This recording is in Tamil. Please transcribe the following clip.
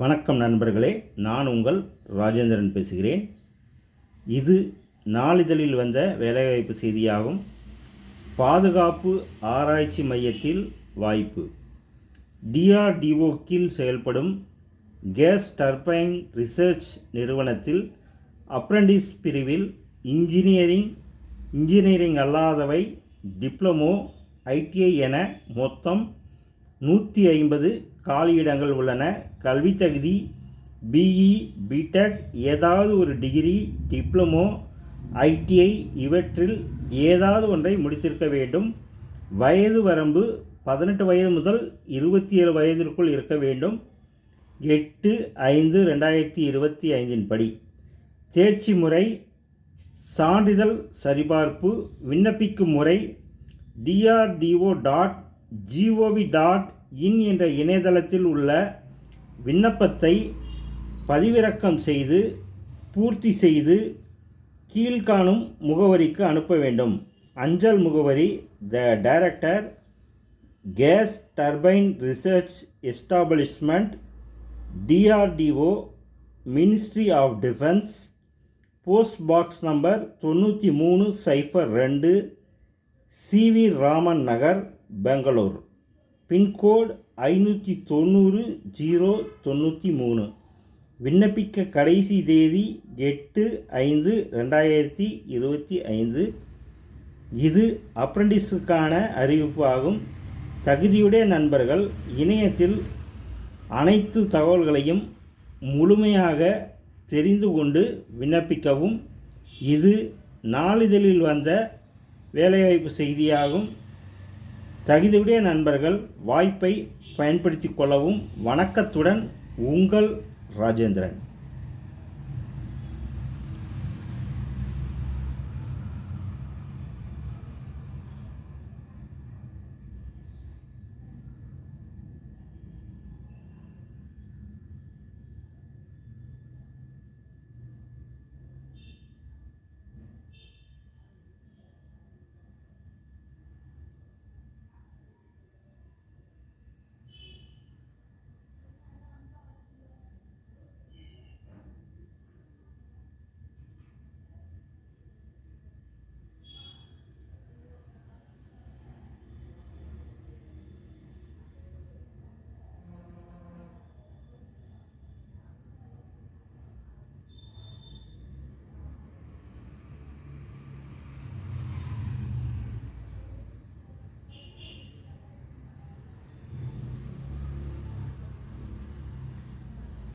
வணக்கம் நண்பர்களே நான் உங்கள் ராஜேந்திரன் பேசுகிறேன். இது நாளிதழில் வந்த வேலைவாய்ப்பு செய்தியாகும். பாதுகாப்பு ஆராய்ச்சி மையத்தில் வாய்ப்பு. டிஆர்டிஓ கீழ் செயல்படும் கேஸ் டர்பைன் ரிசர்ச் நிறுவனத்தில் அப்ரண்டிஸ் பிரிவில் இன்ஜினியரிங் இன்ஜினியரிங் அல்லாதவை டிப்ளமோ ஐடிஐ என மொத்தம் நூற்றி ஐம்பது காலியிடங்கள் உள்ளன. கல்வி தகுதி பிஇ பிடெக் ஏதாவது ஒரு டிகிரி டிப்ளமோ ஐடிஐ இவற்றில் ஏதாவது ஒன்றை முடித்திருக்க வேண்டும். வயது வரம்பு பதினெட்டு வயது முதல் இருபத்தி ஏழு வயதிற்குள் இருக்க வேண்டும். எட்டு ஐந்து ரெண்டாயிரத்தி இருபத்தி ஐந்தின் படி. தேர்ச்சி முறை சான்றிதழ் சரிபார்ப்பு விண்ணப்பிக்கும் முறை DRDO dot gov dot in என்ற இணையதளத்தில் உள்ள விண்ணப்பத்தை பதிவிறக்கம் செய்து பூர்த்தி செய்து கீழ்காணும் முகவரிக்கு அனுப்ப வேண்டும். அஞ்சல் முகவரி the director gas turbine research establishment DRDO ministry of defence post box number தொண்ணூற்றி மூணு சைஃபர் ரெண்டு சிவி ராமன் நகர் பெங்களூர். பின்கோட் ஐநூற்றி தொண்ணூறு ஜீரோ தொண்ணூற்றி மூணு விண்ணப்பிக்க கடைசி தேதி எட்டு ஐந்து ரெண்டாயிரத்தி இருபத்தி ஐந்து. இது அப்ரண்டிஸுக்கான அறிவிப்பு ஆகும். தகுதியுடைய நண்பர்கள் இணையத்தில் அனைத்து தகவல்களையும் முழுமையாக தெரிந்து கொண்டு விண்ணப்பிக்கவும். இது நாளிதழில் வந்த வேலைவாய்ப்பு செய்தியாகும். தகுதியுடைய நண்பர்கள் வாய்ப்பை பயன்படுத்தி கொள்ளவும் வணக்கத்துடன் உங்கள் ராஜேந்திரன்.